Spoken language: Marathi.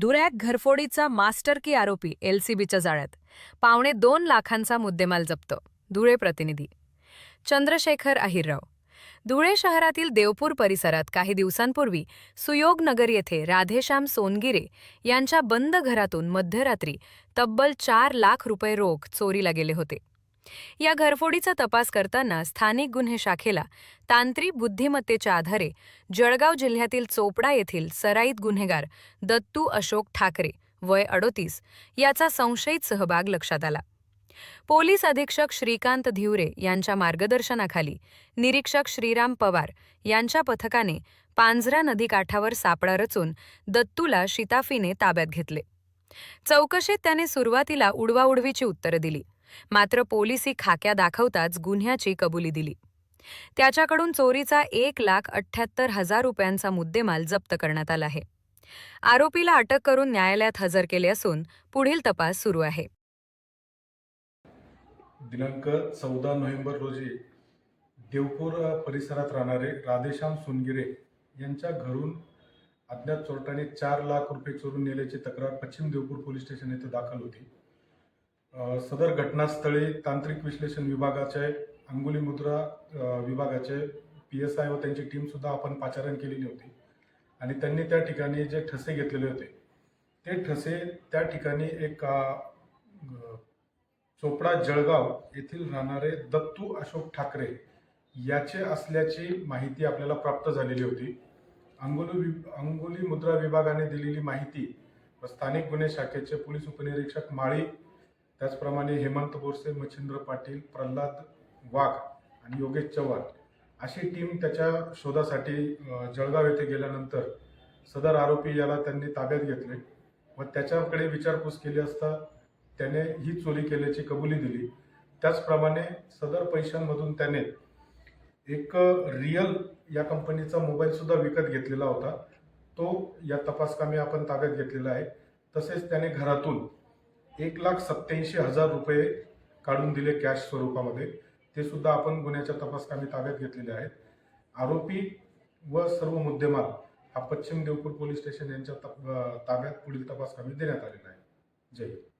धुरॅक घरफोडीचा मास्टर की आरोपी एलसीबीच्या जाळ्यात. पावणे दोन लाखांचा मुद्देमाल जप्त धुळे प्रतिनिधी. चंद्रशेखर अहिरराव. धुळे शहरातील देवपूर परिसरात काही दिवसांपूर्वी सुयोग नगर येथे राधेश्याम सोनगिरे यांच्या बंद घरातून मध्यरात्री तब्बल चार लाख रुपये रोख चोरीला गेले होते. या घरफोडीचा तपास करताना स्थानिक गुन्हे शाखेला तांत्रिक बुद्धिमत्तेच्या आधारे जळगाव जिल्ह्यातील चोपडा येथील सराईत गुन्हेगार दत्तू अशोक ठाकरे वय अडोतीस याचा संशयित सहभाग लक्षात आला. पोलीस अधीक्षक श्रीकांत धिवरे यांच्या मार्गदर्शनाखाली निरीक्षक श्रीराम पवार यांच्या पथकाने पांझरा नदीकाठावर सापळा रचून दत्तूला शिताफीने ताब्यात घेतले. चौकशीत त्याने सुरुवातीला उडवाउडवीची उत्तरं दिली. मात्र पोलिसी खाक्या दाखवताच गुन्ह्याची कबुली दिली. त्याच्याकडून चोरीचा एक लाख अठ्ठ्याहत्तर हजार रुपयांचा मुद्देमाल जप्त करण्यात आला आहे. आरोपीला अटक करून न्यायालयात हजर केले असून पुढील तपास सुरू आहे. दिनांक चौदा नोव्हेंबर रोजी देवपूर परिसरात राहणारे राधेश्याम सोनगिरे यांच्या घरून अज्ञात चोरट्याने चार लाख रुपये चोरून नेल्याची तक्रार पश्चिम देवपूर पोलीस स्टेशन येथे दाखल होती. सदर घटनास्थळी तांत्रिक विश्लेषण विभागाचे अंगुली मुद्रा विभागाचे पी एस आय व त्यांची टीम सुद्धा आपण पाचारण केलेली होती. आणि त्यांनी त्या ठिकाणी जे ठसे घेतलेले होते ते ठसे त्या ठिकाणी एक चोपडा जळगाव येथील राहणारे दत्तू अशोक ठाकरे याचे असल्याची माहिती आपल्याला प्राप्त झालेली होती. अंगोली वि- अंगोली मुद्रा विभागाने दिलेली माहिती स्थानिक गुन्हे शाखेचे पोलीस उपनिरीक्षक माळी त्याचप्रमाणे हेमंत बोरसे मच्छिंद्र पाटील प्रल्हाद वाघ आणि योगेश चव्हाण अशी टीम त्याच्या शोधासाठी जळगाव येथे गेल्यानंतर सदर आरोपी याला त्यांनी ताब्यात घेतले व त्याच्याकडे विचारपूस केली असता त्याने ही चोरी केल्याची कबुली दिली. त्याचप्रमाणे सदर पैशांमधून त्याने एक रिअल या कंपनीचा मोबाईलसुद्धा विकत घेतलेला होता. तो या तपासकामी आपण ताब्यात घेतलेला आहे. तसेच त्याने घरातून एक लाख सत्याऐंशी हजार रुपये काढून दिले कॅश स्वरूपामध्ये. ते सुद्धा आपण गुन्ह्याच्या तपासकामी ताब्यात घेतलेले आहेत. आरोपी व सर्व मुद्देमाल हा पश्चिम देवपूर पोलीस स्टेशन यांच्या तप- ताब्यात पुढील तपासकामी देण्यात आलेला आहे. जय हिंद.